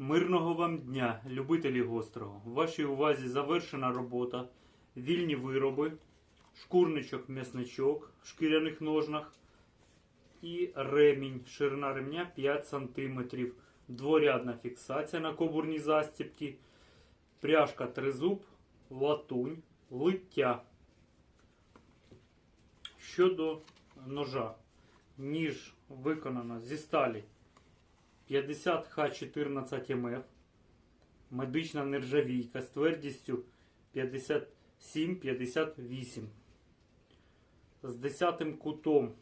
Мирного вам дня, любителі гострого. В вашій увазі завершена робота, вільні вироби, шкурничок, м'ясничок в шкіряних ножнах і ремінь. Ширина ремня 5 см. Дворядна фіксація на кобурній застіпці, пряжка тризуб, латунь, лиття. Щодо ножа. Ніж виконано зі сталі 50Х14МФ. Медична нержавійка з твердістю 57-58. З 10 кутом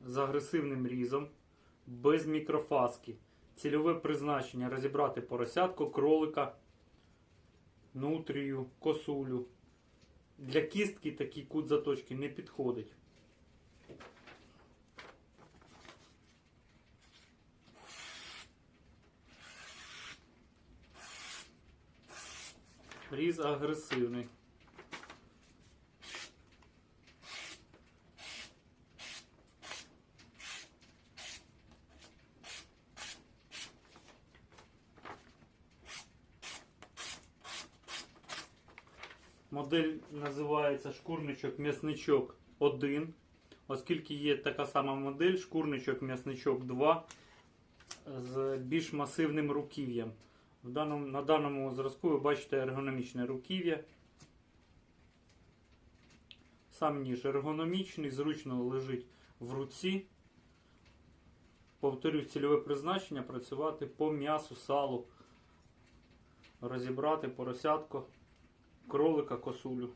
з агресивним різом, без мікрофаски. Цільове призначення розібрати поросятку, кролика, нутрію, косулю. Для кістки такий кут заточки не підходить. Різ агресивний. Модель називається шкурничок м'ясничок 1. Оскільки є така сама модель, шкурничок м'ясничок 2 з більш масивним руків'ям. В даному, на даному зразку ви бачите ергономічне руків'я. Сам ніж ергономічний, зручно лежить в руці. Повторюсь, цільове призначення працювати по м'ясу, салу, розібрати поросятко, кролика, косулю.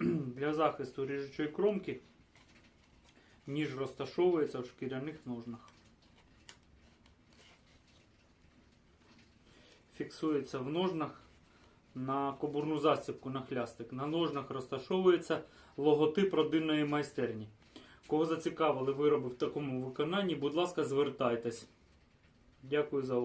Для захисту ріжучої кромки ніж розташовується в шкіряних ножнах. Фіксується в ножнах на кобурну застібку на хлястик. На ножнах розташовується логотип родинної майстерні. Кого зацікавили вироби в такому виконанні, будь ласка, звертайтесь. Дякую за увагу.